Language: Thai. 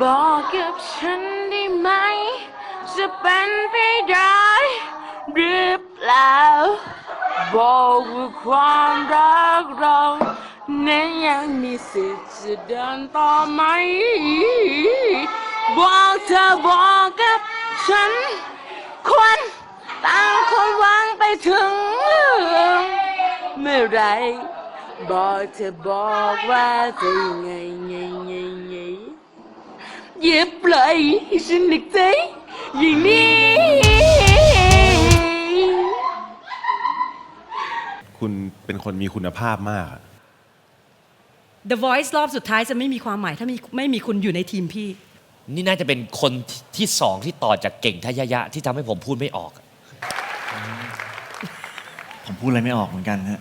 บอกกับฉันได้ไหม จะเป็นไปได้หรือเปล่า บอกว่าความรักเรานั้นยังมีสิทธิ์จะเดินต่อไหม บอกเธอบอกกับฉันควรต่างคนวางไปถึงเมื่อไรบอกเธอบอกว่าจะยังไงไงไง ไงอย่าปล่อยให้ฉันหนักใจอย่างนี้คุณเป็นคนมีคุณภาพมากอะ The Voice รอบสุดท้ายจะไม่มีความหมายถ้ามีไม่มีคุณอยู่ในทีมพี่ นี่น่าจะเป็นคนที่สองที่ต่อจากเก่งทยยะที่ทำให้ผมพูดไม่ออก ผมพูดอะไรไม่ออกเหมือนกันฮะ